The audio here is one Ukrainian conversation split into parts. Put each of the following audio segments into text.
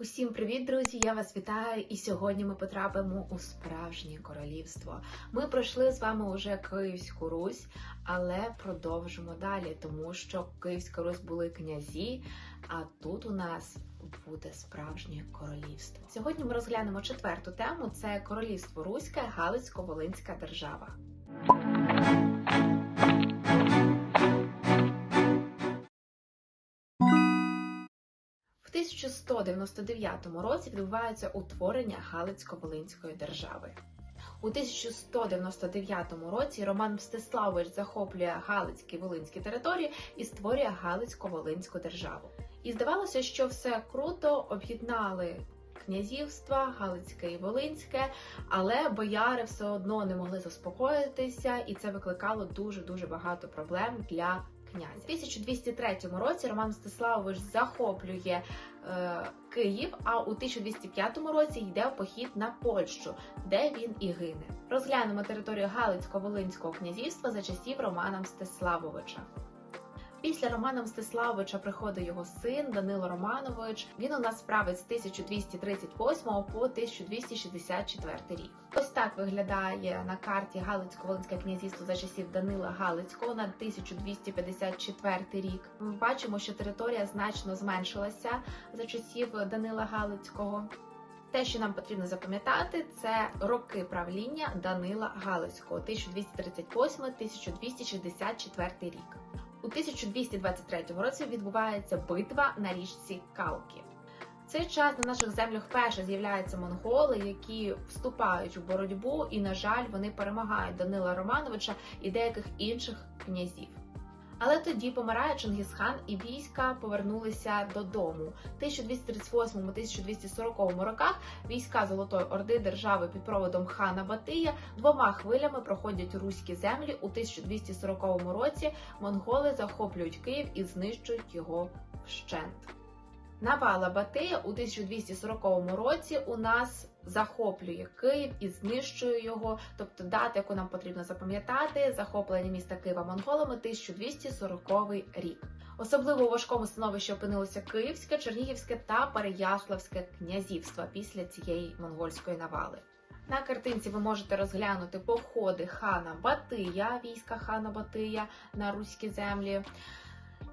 Усім привіт, друзі! Я вас вітаю, і сьогодні ми потрапимо у справжнє королівство. Ми пройшли з вами уже Київську Русь, але продовжимо далі, тому що Київська Русь були князі, а тут у нас буде справжнє королівство. Сьогодні ми розглянемо четверту тему: це королівство Руське, Галицько-Волинська держава. В 1199 році відбувається утворення Галицько-Волинської держави. У 1199 році Роман Мстиславович захоплює Галицькі Волинські території і створює Галицько-Волинську державу. І здавалося, що все круто об'єднали князівства Галицьке і Волинське, але бояри все одно не могли заспокоїтися, і це викликало дуже дуже багато проблем для князя. У 1203 році Роман Мстиславович захоплює е, Київ, а у 1205 році йде в похід на Польщу, де він і гине. Розглянемо територію Галицько-Волинського князівства за часів Романа Мстиславовича. Після Романа Мстиславовича приходить його син Данило Романович. Він у нас править з 1238 по 1264 рік. Ось так виглядає на карті Галицько-Волинське князівство за часів Данила Галицького на 1254 рік. Ми бачимо, що територія значно зменшилася за часів Данила Галицького. Те, що нам потрібно запам'ятати, це роки правління Данила Галицького 1238-1264 рік. У 1223 році відбувається битва на річці Калки. В цей час на наших землях перше з'являються монголи, які вступають у боротьбу, і, на жаль, вони перемагають Данила Романовича і деяких інших князів. Але тоді помирає Чингісхан і війська повернулися додому. У 1238-1240 роках війська Золотої Орди держави під проводом хана Батия двома хвилями проходять руські землі. У 1240 році монголи захоплюють Київ і знищують його вщент. Навала Батия у 1240 році у нас захоплює Київ і знищує його. Тобто дата, яку нам потрібно запам'ятати, захоплення міста Києва монголами 1240 рік. Особливо у важкому становищі опинилося Київське, Чернігівське та Переяславське князівства після цієї монгольської навали. На картинці ви можете розглянути походи хана Батия, війська хана Батия на руські землі.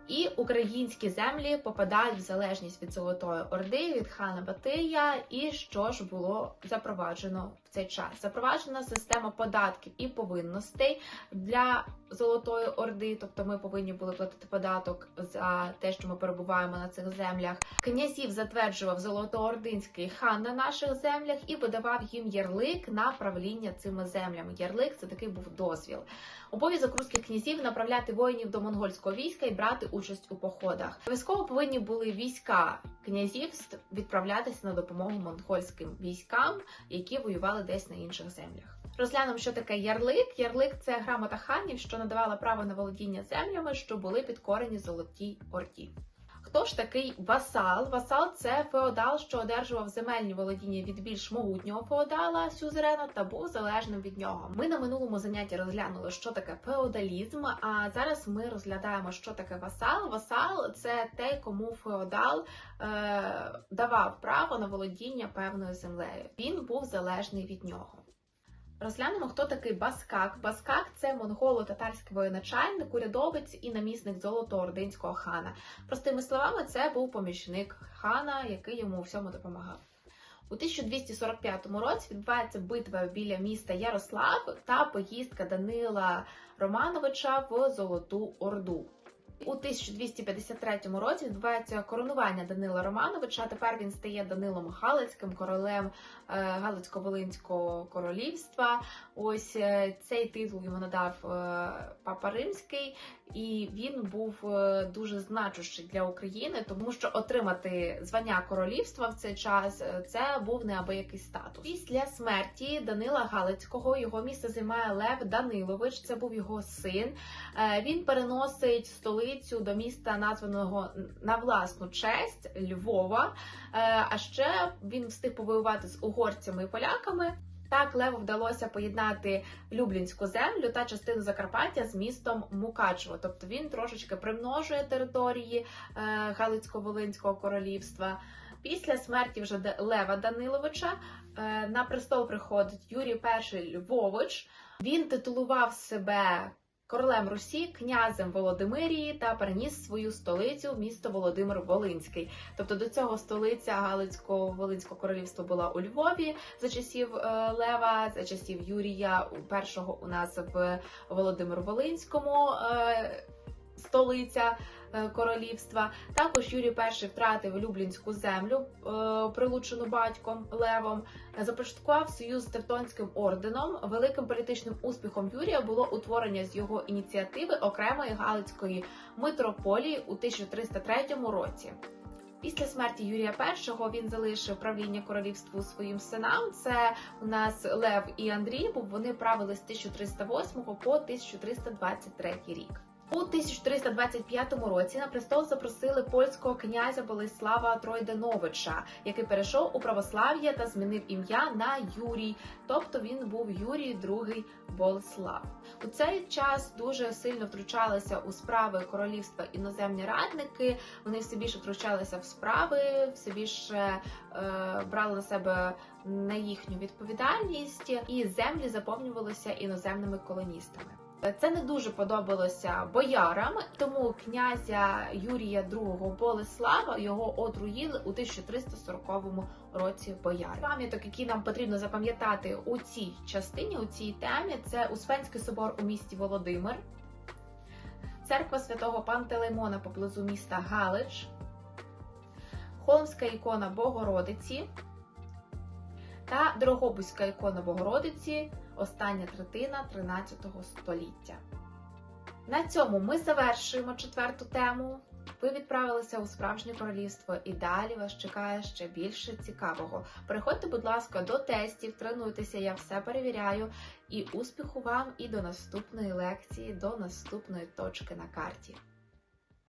І українські землі попадають в залежність від Золотої Орди, від хана Батия. І що ж було запроваджено цей час? Запроваджена система податків і повинностей для Золотої Орди, тобто ми повинні були платити податок за те, що ми перебуваємо на цих землях. Князів затверджував Золотоординський хан на наших землях і видавав їм ярлик на правління цими землями. Ярлик це такий був дозвіл. Обов'язок руських князів направляти воїнів до монгольського війська і брати участь у походах. Обов'язково повинні були війська князівств відправлятися на допомогу монгольським військам, які воювали десь на інших землях. Розглянемо, що таке ярлик. Ярлик це грамота ханів, що надавала право на володіння землями, що були підкорені золотій орді. Хто ж такий васал? Васал це феодал, що одержував земельні володіння від більш могутнього феодала сюзерена та був залежним від нього. Ми на минулому занятті розглянули, що таке феодалізм. А зараз ми розглядаємо, що таке васал. Васал це те, кому феодал е, давав право на володіння певною землею. Він був залежний від нього. Розглянемо, хто такий Баскак. Баскак це монголо-татарський воєначальник, урядовець і намісник золотоординського хана. Простими словами, це був помічник хана, який йому у всьому допомагав. У 1245 році відбувається битва біля міста Ярослав та поїздка Данила Романовича в Золоту Орду. У 1253 році відбувається коронування Данила Романовича. Тепер він стає Данилом Галицьким, королем е, Галицько-Волинського королівства. Ось е, цей титул йому надав е, Папа Римський, і він був е, дуже значущий для України, тому що отримати звання королівства в цей час е, це був неабиякий статус. Після смерті Данила Галицького його місце займає Лев Данилович. Це був його син. Е, Він переносить столицю до міста, названого на власну честь Львова. А ще він встиг повоювати з угорцями і поляками. Так Леву вдалося поєднати Люблінську землю та частину Закарпаття з містом Мукачево. Тобто він трошечки примножує території е, Галицько-Волинського королівства. Після смерті вже Лева Даниловича е, на престол приходить Юрій І Львович. Він титулував себе королем Русі, князем Володимирії та переніс свою столицю в місто Володимир Волинський. Тобто до цього столиця Галицького Волинського королівства була у Львові за часів е, Лева, за часів Юрія першого у нас в Володимир Волинському. е, Столиця королівства. Також Юрій І втратив Люблінську землю, е, прилучену батьком Левом, започаткував союз з Тевтонським орденом. Великим політичним успіхом Юрія було утворення з його ініціативи окремої Галицької митрополії у 1303 році. Після смерті Юрія І він залишив правління королівству своїм синам. Це у нас Лев і Андрій, бо вони правили з 1308 по 1323 рік. У 1325 році на престол запросили польського князя Болеслава Тройденовича, який перейшов у православ'я та змінив ім'я на Юрій, тобто він був Юрій II Болеслав. У цей час дуже сильно втручалися у справи королівства іноземні радники. Вони все більше втручалися в справи, все більше е, брали на себе на їхню відповідальність, і землі заповнювалися іноземними колоністами. Це не дуже подобалося боярам, тому князя Юрія II Болеслава його отруїли у 1340 році бояри. Пам'яток, які нам потрібно запам'ятати у цій частині, у цій темі, це Успенський собор у місті Володимир, церква святого Пантелеймона поблизу міста Галич, Холмська ікона Богородиці та Дрогобузька ікона Богородиці, остання третина 13 століття. На цьому ми завершуємо четверту тему. Ви відправилися у справжнє королівство, і далі вас чекає ще більше цікавого. Переходьте, будь ласка, до тестів, тренуйтеся, я все перевіряю. І успіху вам і до наступної лекції, до наступної точки на карті.